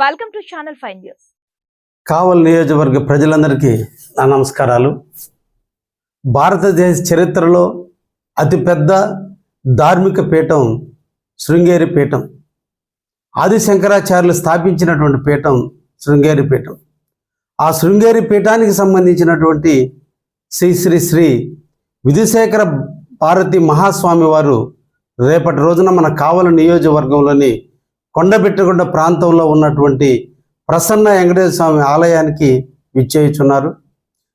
Welcome to channel five news కావల్ నియోజకవర్గ ప్రజలందరికీ నా నమస్కారాలు. భారతదేశ చరిత్రలో అతిపెద్ద ధార్మిక పీఠం శృంగేరి పీఠం. ఆది శంకరాచార్యులు స్థాపించినటువంటి పీఠం శృంగేరి పీఠం. ఆ శృంగేరి పీఠానికి సంబంధించినటువంటి శ్రీ శ్రీ శ్రీ విధుశేఖర భారతి మహాస్వామి వారు రేపటి రోజున మన కావల నియోజకవర్గంలోని కొండబెట్టగుండ ప్రాంతంలో ఉన్నటువంటి ప్రసన్న వెంకటేశ్వర స్వామి ఆలయానికి విచ్చేయుచున్నారు.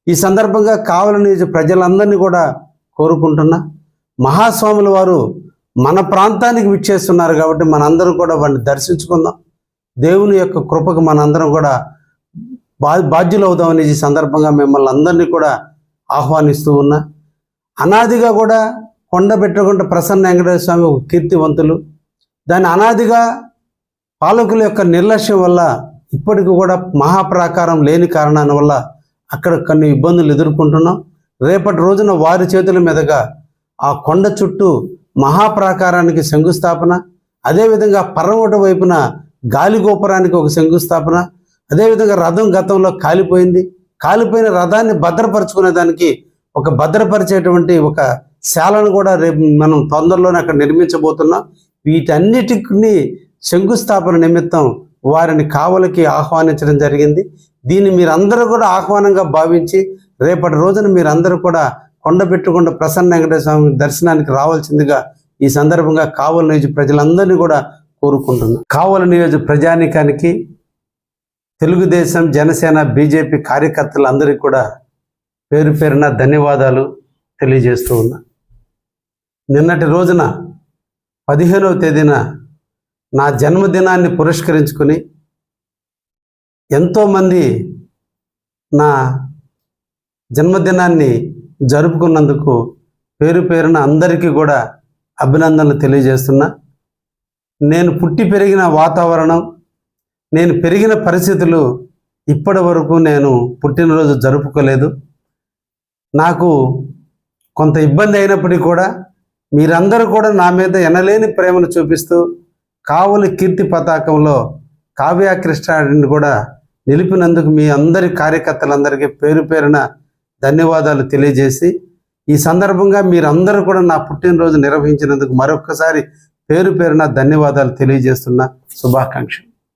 ఈ సందర్భంగా కావలని ప్రజలందరినీ కూడా కోరుకుంటున్నా మహాస్వాముల వారు మన ప్రాంతానికి విచ్చేస్తున్నారు కాబట్టి మనందరం కూడా వాడిని దర్శించుకుందాం. దేవుని యొక్క కృపకు మనందరం కూడా బా బాధ్యులు ఈ సందర్భంగా మిమ్మల్ని అందరినీ కూడా ఆహ్వానిస్తూ ఉన్నా. అనాదిగా కూడా కొండ పెట్టకుండా ప్రసన్న వెంకటేశ్వర స్వామి ఒక కీర్తివంతులు. దాన్ని అనాదిగా పాలకుల యొక్క నిర్లక్ష్యం వల్ల ఇప్పటికి కూడా మహాప్రాకారం లేని కారణాల వల్ల అక్కడ కొన్ని ఇబ్బందులు ఎదుర్కొంటున్నాం. రేపటి రోజున వారి చేతుల మీదుగా ఆ కొండ చుట్టూ మహాప్రాకారానికి శంకుస్థాపన అదేవిధంగా పర్వట వైపున గాలి గోపురానికి ఒక శంకుస్థాపన అదేవిధంగా రథం గతంలో కాలిపోయింది. కాలిపోయిన రథాన్ని భద్రపరుచుకునే దానికి ఒక భద్రపరిచేటువంటి ఒక శాలను కూడా రేపు మనం తొందరలోనే అక్కడ నిర్మించబోతున్నాం. వీటన్నిటిని శంకుస్థాపన నిమిత్తం వారిని కావలికి ఆహ్వానించడం జరిగింది. దీన్ని మీరందరూ కూడా ఆహ్వానంగా భావించి రేపటి రోజున మీరందరూ కూడా కొండబెట్టుకుండా ప్రసన్న వెంకటేశ్వర స్వామి దర్శనానికి రావాల్సిందిగా ఈ సందర్భంగా కావల నియోజక ప్రజలందరినీ కూడా కోరుకుంటున్నాను. కావల నియోజక ప్రజానికానికి తెలుగుదేశం జనసేన బీజేపీ కార్యకర్తలందరికీ కూడా పేరు పేరున ధన్యవాదాలు తెలియజేస్తూ ఉన్నా. నిన్నటి రోజున పదిహేనవ తేదీన నా జన్మదినాన్ని పురస్కరించుకొని ఎంతోమంది నా జన్మదినాన్ని జరుపుకున్నందుకు పేరు పేరున అందరికీ కూడా అభినందనలు తెలియజేస్తున్నా. నేను పుట్టి పెరిగిన వాతావరణం నేను పెరిగిన పరిస్థితులు ఇప్పటి వరకు నేను పుట్టినరోజు జరుపుకోలేదు. నాకు కొంత ఇబ్బంది అయినప్పటికీ కూడా మీరందరూ కూడా నా మీద ఎనలేని ప్రేమను చూపిస్తూ కావలి కీర్తి పతాకంలో కావ్య కృష్ణాడిని కూడా నిలిపినందుకు మీ అందరి కార్యకర్తలందరికీ పేరు పేరున ధన్యవాదాలు తెలియజేసి ఈ సందర్భంగా మీరందరూ కూడా నా పుట్టినరోజు నిర్వహించినందుకు మరొకసారి పేరు పేరున ధన్యవాదాలు తెలియజేస్తున్న. శుభాకాంక్షలు.